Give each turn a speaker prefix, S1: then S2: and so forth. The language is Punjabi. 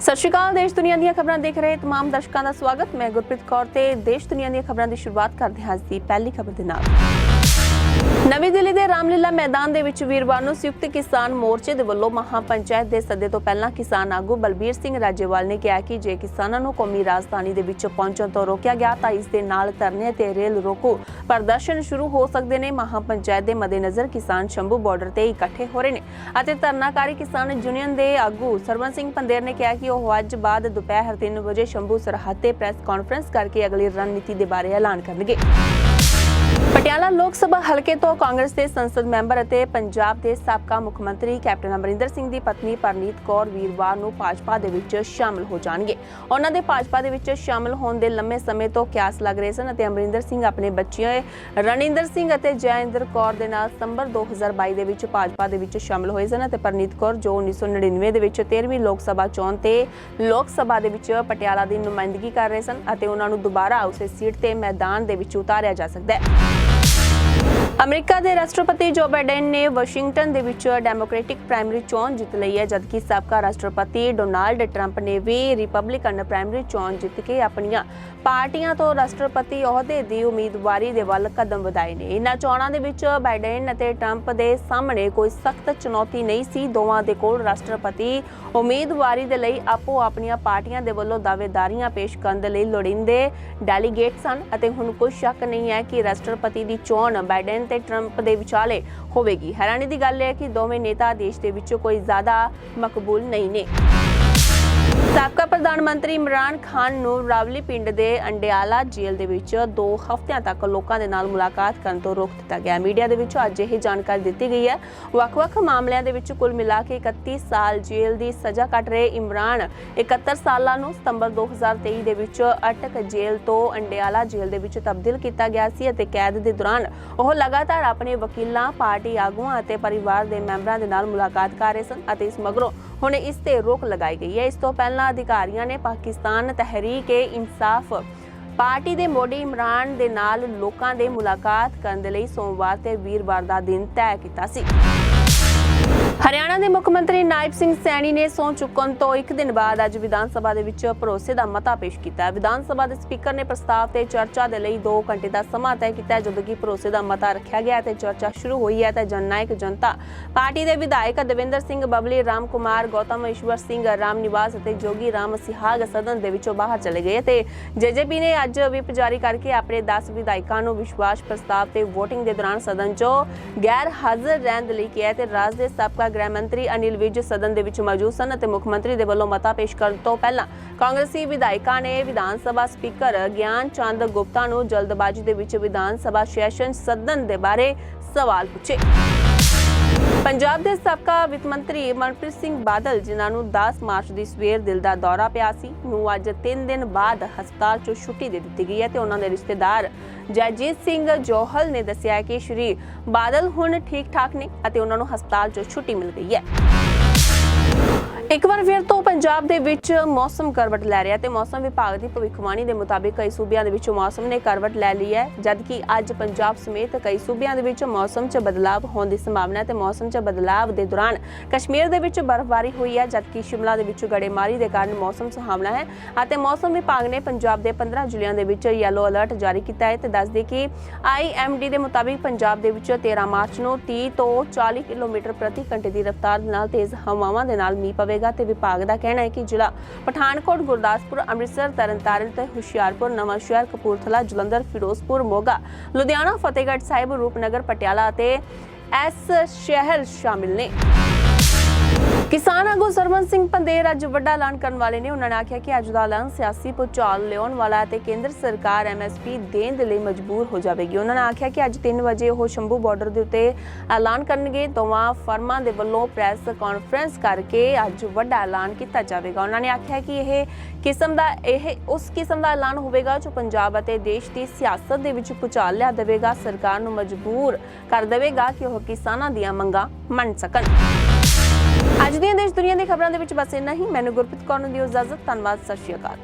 S1: ਸਤਿ ਸ਼੍ਰੀ ਅਕਾਲ, ਦੇਸ਼ ਦੁਨੀਆ ਦੀਆਂ ਖਬਰਾਂ ਦੇਖ ਰਹੇ ਤਮਾਮ ਦਰਸ਼ਕਾਂ ਦਾ ਸਵਾਗਤ। ਮੈਂ ਗੁਰਪ੍ਰੀਤ ਕੌਰ ਤੇ ਦੇਸ਼ ਦੁਨੀਆ ਦੀਆਂ ਖਬਰਾਂ ਦੀ ਸ਼ੁਰੂਆਤ ਕਰਦੇ ਹਾਂ ਅੱਜ ਦੀ ਪਹਿਲੀ ਖਬਰ ਦੇ ਨਾਲ। ਨਵੀਂ ਦਿੱਲੀ ਦੇ ਰਾਮਲੀਲਾ ਮੈਦਾਨ ਦੇ ਵਿੱਚ ਵੀਰਵਾਰ ਨੂੰ ਸੰਯੁਕਤ ਕਿਸਾਨ ਮੋਰਚੇ ਦੇ ਵੱਲੋਂ ਮਹਾ ਪੰਚਾਇਤ ਦੇ ਸੱਦੇ ਤੋਂ ਪਹਿਲਾਂ ਕਿਸਾਨ ਆਗੂ ਬਲਬੀਰ ਸਿੰਘ ਰਾਜੇਵਾਲ ਨੇ ਕਿਹਾ ਕਿ ਜੇ ਕਿਸਾਨਾਂ ਨੂੰ ਕੌਮੀ ਰਾਜਧਾਨੀ ਦੇ ਵਿੱਚ ਪਹੁੰਚਣ ਤੋਂ ਰੋਕਿਆ ਗਿਆ ਤਾਂ ਇਸ ਦੇ ਨਾਲ ਧਰਨੇ ਤੇ ਰੇਲ ਰੋਕੋ ਪ੍ਰਦਰਸ਼ਨ ਸ਼ੁਰੂ ਹੋ ਸਕਦੇ ਨੇ। ਮਹਾ ਪੰਚਾਇਤ ਦੇ ਮੱਦੇਨਜ਼ਰ ਕਿਸਾਨ ਸ਼ੰਭੂ ਬਾਰਡਰ ਤੇ ਇਕੱਠੇ ਹੋ ਰਹੇ ਨੇ ਅਤੇ ਧਰਨਾਕਾਰੀ ਕਿਸਾਨ ਯੂਨੀਅਨ ਦੇ ਆਗੂ ਸਰਵਨ ਸਿੰਘ ਪੰਦੇਰ ਨੇ ਕਿਹਾ ਕਿ ਉਹ ਅੱਜ ਬਾਅਦ ਦੁਪਹਿਰ 3 ਵਜੇ ਸ਼ੰਭੂ ਸਰਹੱਦ ਤੇ ਪ੍ਰੈਸ ਕਾਨਫਰੰਸ ਕਰਕੇ ਅਗਲੀ ਰਣਨੀਤੀ ਦੇ ਬਾਰੇ ਐਲਾਨ ਕਰਨਗੇ। ਪਟਿਆਲਾ ਲੋਕ ਸਭਾ ਹਲਕੇ ਤੋਂ ਕਾਂਗਰਸ ਦੇ ਸੰਸਦ ਮੈਂਬਰ ਅਤੇ ਪੰਜਾਬ ਦੇ ਸਾਬਕਾ ਮੁੱਖ ਮੰਤਰੀ ਕੈਪਟਨ ਅਮਰਿੰਦਰ ਸਿੰਘ ਦੀ ਪਤਨੀ ਪਰਨੀਤ ਕੌਰ ਵੀਰਵਾਰ ਨੂੰ ਭਾਜਪਾ ਦੇ ਵਿੱਚ ਸ਼ਾਮਲ ਹੋ ਜਾਣਗੇ। ਉਹਨਾਂ ਦੇ ਭਾਜਪਾ ਦੇ ਵਿੱਚ ਸ਼ਾਮਲ ਹੋਣ ਦੇ ਲੰਮੇ ਸਮੇਂ ਤੋਂ ਕਿਆਸ ਲੱਗ ਰਹੇ ਸਨ ਅਤੇ ਅਮਰਿੰਦਰ ਸਿੰਘ ਆਪਣੇ ਬੱਚਿਆਂ, ਰਣਿੰਦਰ ਸਿੰਘ ਅਤੇ ਜੈਇੰਦਰ ਕੌਰ ਦੇ ਨਾਲ ਸਤੰਬਰ 2022 ਦੇ ਵਿੱਚ ਭਾਜਪਾ ਦੇ ਵਿੱਚ ਸ਼ਾਮਲ ਹੋਏ ਸਨ ਅਤੇ ਪਰਨੀਤ ਕੌਰ ਜੋ 1999 ਦੇ ਵਿੱਚ 13ਵੀਂ ਲੋਕ ਸਭਾ ਚੋਣ ਤੇ ਲੋਕ ਸਭਾ ਦੇ ਵਿੱਚ ਪਟਿਆਲਾ ਦੀ ਨੁਮਾਇੰਦਗੀ ਕਰ ਰਹੇ ਸਨ ਅਤੇ ਉਹਨਾਂ ਨੂੰ ਦੁਬਾਰਾ ਉਸੇ ਸੀਟ ਤੇ ਮੈਦਾਨ ਦੇ ਵਿੱਚ ਉਤਾਰਿਆ ਜਾ ਸਕਦਾ ਹੈ। ਅਮਰੀਕਾ ਦੇ ਰਾਸ਼ਟਰਪਤੀ ਜੋ ਬਾਈਡਨ ਨੇ ਵਾਸ਼ਿੰਗਟਨ ਦੇ ਵਿੱਚ ਡੈਮੋਕ੍ਰੈਟਿਕ ਪ੍ਰਾਇਮਰੀ ਚੋਣ ਜਿੱਤ ਲਈ ਹੈ, ਜਦਕਿ ਸਾਬਕਾ ਰਾਸ਼ਟਰਪਤੀ ਡੋਨਾਲਡ ਟਰੰਪ ਨੇ ਵੀ ਰਿਪਬਲਿਕਨ ਪ੍ਰਾਇਮਰੀ ਚੋਣ ਜਿੱਤ ਕੇ ਆਪਣੀਆਂ ਪਾਰਟੀਆਂ ਤੋਂ ਰਾਸ਼ਟਰਪਤੀ ਅਹੁਦੇ ਦੀ ਉਮੀਦਵਾਰੀ ਦੇ ਵੱਲ ਕਦਮ ਵਧਾਏ ਨੇ। ਇਹਨਾਂ ਚੋਣਾਂ ਦੇ ਵਿੱਚ ਬਾਈਡਨ ਅਤੇ ਟਰੰਪ ਦੇ ਸਾਹਮਣੇ ਕੋਈ ਸਖਤ ਚੁਣੌਤੀ ਨਹੀਂ ਸੀ। ਦੋਵਾਂ ਦੇ ਕੋਲ ਰਾਸ਼ਟਰਪਤੀ ਉਮੀਦਵਾਰੀ ਦੇ ਲਈ ਆਪੋ ਆਪਣੀਆਂ ਪਾਰਟੀਆਂ ਦੇ ਵੱਲੋਂ ਦਾਅਵੇਦਾਰੀਆਂ ਪੇਸ਼ ਕਰਨ ਦੇ ਲਈ ਲੋੜੀਂਦੇ ਡੈਲੀਗੇਟ ਸਨ ਅਤੇ ਹੁਣ ਕੋਈ ਸ਼ੱਕ ਨਹੀਂ ਹੈ ਕਿ ਰਾਸ਼ਟਰਪਤੀ ਦੀ ਚੋਣ ਬਾਈਡਨ ਤੇ ਟਰੰਪ ਦੇ ਵਿਚਾਲੇ ਹੋਵੇਗੀ। ਹੈਰਾਨੀ ਦੀ ਗੱਲ ਹੈ ਕਿ ਦੋਵੇਂ ਨੇਤਾ ਦੇਸ਼ ਦੇ ਵਿੱਚੋਂ ਕੋਈ ਜ਼ਿਆਦਾ ਮਕਬੂਲ ਨਹੀਂ ਨੇ। ਸਾਬਕਾ ਪ੍ਰਧਾਨ ਮੰਤਰੀ ਇਮਰਾਨ ਖਾਨ ਨੂੰ ਰਾਵਲੀ ਪਿੰਡ ਦੇ ਅੰਡਿਆਲਾ ਜੇਲ੍ਹ ਦੇ ਵਿੱਚ 2 ਹਫ਼ਤਿਆਂ ਤੱਕ ਲੋਕਾਂ ਦੇ ਨਾਲ ਮੁਲਾਕਾਤ ਕਰਨ ਤੋਂ ਰੋਕ ਦਿੱਤਾ ਗਿਆ। ਮੀਡੀਆ ਦੇ ਵਿੱਚ ਅੱਜ ਇਹ ਜਾਣਕਾਰੀ ਦਿੱਤੀ ਗਈ ਹੈ। ਵੱਖ-ਵੱਖ ਮਾਮਲਿਆਂ ਦੇ ਵਿੱਚ ਕੁੱਲ ਮਿਲਾ ਕੇ 31 ਸਾਲ ਜੇਲ੍ਹ ਦੀ ਸਜ਼ਾ ਕੱਟ ਰਹੇ ਇਮਰਾਨ 71 ਸਾਲਾਂ ਨੂੰ ਸਤੰਬਰ 2023 ਦੇ ਵਿੱਚ ਅਟਕ ਜੇਲ੍ਹ ਤੋਂ ਅੰਡਿਆਲਾ ਜੇਲ੍ਹ ਦੇ ਵਿੱਚ ਤਬਦੀਲ ਕੀਤਾ ਗਿਆ ਸੀ ਅਤੇ ਕੈਦ ਦੇ ਦੌਰਾਨ ਉਹ ਲਗਾਤਾਰ ਆਪਣੇ ਵਕੀਲਾਂ, ਪਾਰਟੀ ਆਗੂਆਂ ਅਤੇ ਪਰਿਵਾਰ ਦੇ ਮੈਂਬਰਾਂ ਦੇ ਨਾਲ ਮੁਲਾਕਾਤ ਕਰ ਰਹੇ ਸਨ ਅਤੇ ਇਸ ਮਗਰੋਂ ਹੁਣ ਇਸ ਤੇ ਰੋਕ ਲਗਾਈ ਗਈ ਹੈ। ਇਸ ਤੋਂ ਪਹਿਲਾਂ ਅਧਿਕਾਰੀਆਂ ਨੇ ਪਾਕਿਸਤਾਨ ਤਹਿਰੀਕ-ਏ-ਇਨਸਾਫ ਪਾਰਟੀ ਦੇ ਮੋਢੀ ਇਮਰਾਨ ਦੇ ਨਾਲ ਲੋਕਾਂ ਦੇ ਮੁਲਾਕਾਤ ਕਰਨ ਦੇ ਲਈ ਸੋਮਵਾਰ ਤੇ ਵੀਰਵਾਰ ਦਾ ਦਿਨ ਤੈਅ ਕੀਤਾ ਸੀ। ਹਰਿਆਣਾ ਦੇ ਮੁੱਖ ਮੰਤਰੀ ਨਾਇਬ ਸਿੰਘ ਸੈਣੀ ਨੇ ਸਹੁੰ ਚੁੱਕਣ ਤੋਂ ਇੱਕ ਦਿਨ ਬਾਅਦ ਅੱਜ ਵਿਧਾਨ ਸਭਾ ਦੇ ਵਿੱਚ ਭਰੋਸੇ ਦਾ ਮਤਾ ਪੇਸ਼ ਕੀਤਾ। ਵਿਧਾਨ ਸਭਾ ਦੇ ਸਪੀਕਰ ਨੇ ਪ੍ਰਸਤਾਵ ਤੇ ਚਰਚਾ ਦੇ ਲਈ 2 ਘੰਟੇ ਦਾ ਸਮਾਂ ਤੈਅ ਕੀਤਾ, ਜਦੋਂ ਕਿ ਭਰੋਸੇ ਦਾ ਮਤਾ ਰੱਖਿਆ ਗਿਆ ਤੇ ਚਰਚਾ ਸ਼ੁਰੂ ਹੋਈ ਹੈ ਤਾਂ ਜਨਨਾਇਕ ਜਨਤਾ ਪਾਰਟੀ ਦੇ ਵਿਧਾਇਕ ਦਵਿੰਦਰ ਸਿੰਘ ਬਬਲੀ, ਰਾਮ ਕੁਮਾਰ, ਗੌਤਮ ਈਸ਼ਵਰ ਸਿੰਘ, ਰਾਮ ਨਿਵਾਸ ਅਤੇ ਜੋਗੀ ਰਾਮ ਸਿਹਾਗ ਸਦਨ ਦੇ ਵਿੱਚੋਂ ਬਾਹਰ ਚਲੇ ਗਏ ਤੇ ਜੇਜੇਪੀ ਨੇ ਅੱਜ ਵਿਪ ਜਾਰੀ ਕਰਕੇ ਆਪਣੇ 10 ਵਿਧਾਇਕਾਂ ਨੂੰ ਵਿਸ਼ਵਾਸ ਪ੍ਰਸਤਾਵ ਤੇ VOTING ਦੇ ਦੌਰਾਨ ਸਦਨ 'ਚੋਂ ਗੈਰ ਹਾਜ਼ਰ ਰਹਿਣ ਦੇ ਲਈ ਕਿਹਾ ਤੇ ਰਾਜ ਦੇ ਸਾਬਕਾ ਗ੍ਰਹਿ ਮੰਤਰੀ ਅਨਿਲ ਵਿਜ ਸਦਨ ਦੇ ਵਿੱਚ ਮੌਜੂਦ ਸਨ ਅਤੇ ਮੁੱਖ ਮੰਤਰੀ ਦੇ ਵੱਲੋਂ ਮਤਾ ਪੇਸ਼ ਕਰਨ ਤੋਂ ਪਹਿਲਾਂ ਕਾਂਗਰਸੀ ਵਿਧਾਇਕਾਂ ਨੇ ਵਿਧਾਨ ਸਭਾ ਸਪੀਕਰ ਗਿਆਨ ਚੰਦ ਗੁਪਤਾ ਨੂੰ ਜਲਦਬਾਜ਼ੀ ਦੇ ਵਿੱਚ ਵਿਧਾਨ ਸਭਾ ਸੈਸ਼ਨ ਸਦਨ ਦੇ ਬਾਰੇ ਸਵਾਲ ਪੁੱਛੇ। ਪੰਜਾਬ ਦੇ ਸਾਬਕਾ ਵਿੱਤ ਮੰਤਰੀ ਮਨਪ੍ਰੀਤ ਸਿੰਘ ਬਾਦਲ, ਜਿਨ੍ਹਾਂ ਨੂੰ 10 ਮਾਰਚ ਦੀ ਸਵੇਰ ਦਿਲ ਦਾ ਦੌਰਾ ਪਿਆ ਸੀ, ਨੂੰ ਅੱਜ 3 ਦਿਨ ਬਾਅਦ ਹਸਪਤਾਲ 'ਚੋਂ ਛੁੱਟੀ ਦੇ ਦਿੱਤੀ ਗਈ ਹੈ ਤੇ ਉਹਨਾਂ ਦੇ ਰਿਸ਼ਤੇਦਾਰ ਜੈਜੀਤ ਸਿੰਘ ਜੋਹਲ ਨੇ ਦੱਸਿਆ ਕਿ ਸ਼੍ਰੀ ਬਾਦਲ ਹੁਣ ਠੀਕ ਠਾਕ ਨੇ ਅਤੇ ਉਹਨਾਂ ਨੂੰ ਹਸਪਤਾਲ 'ਚੋਂ ਛੁੱਟੀ ਮਿਲ ਗਈ ਹੈ। ਇੱਕ ਵਾਰ ਫਿਰ ਤੋਂ ਪੰਜਾਬ ਦੇ ਵਿੱਚ ਮੌਸਮ ਕਰਵਟ ਲੈ ਰਿਹਾ ਤੇ ਮੌਸਮ ਵਿਭਾਗ ਦੀ ਭਵਿੱਖਬਾਣੀ ਦੇ ਮੁਤਾਬਿਕ ਕਈ ਸੂਬਿਆਂ ਦੇ ਵਿੱਚ ਮੌਸਮ ਨੇ ਕਰਵਟ ਲੈ ਲਈ ਹੈ, ਜਦਕਿ ਅੱਜ ਪੰਜਾਬ ਸਮੇਤ ਕਈ ਸੂਬਿਆਂ ਦੇ ਵਿੱਚ ਮੌਸਮ 'ਚ ਬਦਲਾਅ ਹੋਣ ਦੀ ਸੰਭਾਵਨਾ ਹੈ ਤੇ ਮੌਸਮ 'ਚ ਬਦਲਾਅ ਦੇ ਦੌਰਾਨ ਕਸ਼ਮੀਰ ਦੇ ਵਿੱਚ ਬਰਫ਼ਬਾਰੀ ਹੋਈ ਹੈ, ਜਦਕਿ ਸ਼ਿਮਲਾ ਦੇ ਵਿੱਚ ਗੜੇਮਾਰੀ ਦੇ ਕਾਰਨ ਮੌਸਮ ਸੁਹਾਵਣਾ ਹੈ ਅਤੇ ਮੌਸਮ ਵਿਭਾਗ ਨੇ ਪੰਜਾਬ ਦੇ 15 ਜ਼ਿਲ੍ਹਿਆਂ ਦੇ ਵਿੱਚ ਯੈਲੋ ਅਲਰਟ ਜਾਰੀ ਕੀਤਾ ਹੈ ਤੇ ਦੱਸਦੇ ਕਿ ਆਈਐਮਡੀ ਦੇ ਮੁਤਾਬਿਕ ਪੰਜਾਬ ਦੇ ਵਿੱਚ 13 ਮਾਰਚ ਨੂੰ 30 ਤੋਂ 40 ਕਿਲੋਮੀਟਰ ਪ੍ਰਤੀ ਘੰਟੇ ਦੀ ਰਫ਼ਤਾਰ ਨਾਲ ਤੇਜ਼ ਹਵਾਵਾਂ ਦੇ ਨਾਲ ਮੀਂਹ ਪਵੇਗਾ ਤੇ ਵਿਭਾਗ ਦਾ ਕਹਿਣਾ ਹੈ ਕਿ ਜ਼ਿਲ੍ਹਾ ਪਠਾਨਕੋਟ, ਗੁਰਦਾਸਪੁਰ, ਅੰਮ੍ਰਿਤਸਰ, ਤਰਨਤਾਰਨ ਤੇ ਹੁਸ਼ਿਆਰਪੁਰ ਨਵਾਂਸ਼ਹਿਰ ਕਪੂਰਥਲਾ, ਜਲੰਧਰ, ਫਿਰੋਜ਼ਪੁਰ, ਮੋਗਾ, ਲੁਧਿਆਣਾ, ਫਤਿਹਗੜ੍ਹ ਸਾਹਿਬ, ਰੂਪਨਗਰ, ਪਟਿਆਲਾ ਅਤੇ ਐਸ ਸ਼ਹਿਰ ਸ਼ਾਮਿਲ ਨੇ। ਕਿਸਾਨ ਆਗੂ ਸਰਵਨ ਸਿੰਘ ਪੰਦੇਰ ਅੱਜ ਵੱਡਾ ਐਲਾਨ ਕਰਨ ਵਾਲੇ ਨੇ। ਉਹਨਾਂ ਨੇ ਆਖਿਆ ਕਿ ਅੱਜ ਦਾ ਐਲਾਨ ਸਿਆਸੀ ਭੁਚਾਲ ਲਿਆਉਣ ਵਾਲਾ ਹੈ ਤੇ ਕੇਂਦਰ ਸਰਕਾਰ ਐਮਐਸਪੀ ਦੇਣ ਦੇ ਲਈ ਮਜਬੂਰ ਹੋ ਜਾਵੇਗੀ। ਉਹਨਾਂ ਨੇ ਆਖਿਆ ਕਿ ਅੱਜ 3 ਵਜੇ ਉਹ ਸ਼ੰਭੂ ਬਾਰਡਰ ਦੇ ਉੱਤੇ ਐਲਾਨ ਕਰਨਗੇ। ਦੋਵਾਂ ਫਰਮਾਂ ਦੇ ਵੱਲੋਂ ਪ੍ਰੈਸ ਕਾਨਫਰੰਸ ਕਰਕੇ ਅੱਜ ਵੱਡਾ ਐਲਾਨ ਕੀਤਾ ਜਾਵੇਗਾ। ਉਹਨਾਂ ਨੇ ਆਖਿਆ ਕਿ ਇਹ ਕਿਸਮ ਦਾ, ਇਹ ਉਸ ਕਿਸਮ ਦਾ ਐਲਾਨ ਹੋਵੇਗਾ ਜੋ ਪੰਜਾਬ ਅਤੇ ਦੇਸ਼ ਦੀ ਸਿਆਸਤ ਦੇ ਵਿੱਚ ਭੁਚਾਲ ਲਿਆ ਦੇਵੇਗਾ। ਸਰਕਾਰ ਨੂੰ ਮਜਬੂਰ ਕਰ ਦੇਵੇਗਾ ਕਿ ਉਹ ਕਿਸਾਨਾਂ ਦੀਆਂ ਮੰਗਾਂ ਮੰਨ ਸਕਣ। ਅੱਜ ਦੀਆਂ ਦੇਸ਼ ਦੁਨੀਆ ਦੀ ਖਬਰਾਂ ਦੇ ਵਿੱਚ ਬਸ ਇੰਨਾ ਹੀ। ਮੈਨੂੰ ਗੁਰਪ੍ਰੀਤ ਕੌਰ ਨੂੰ ਦਿਓ ਇਜਾਜ਼ਤ। ਧੰਨਵਾਦ, ਸਤਿ ਸ਼੍ਰੀ ਅਕਾਲ।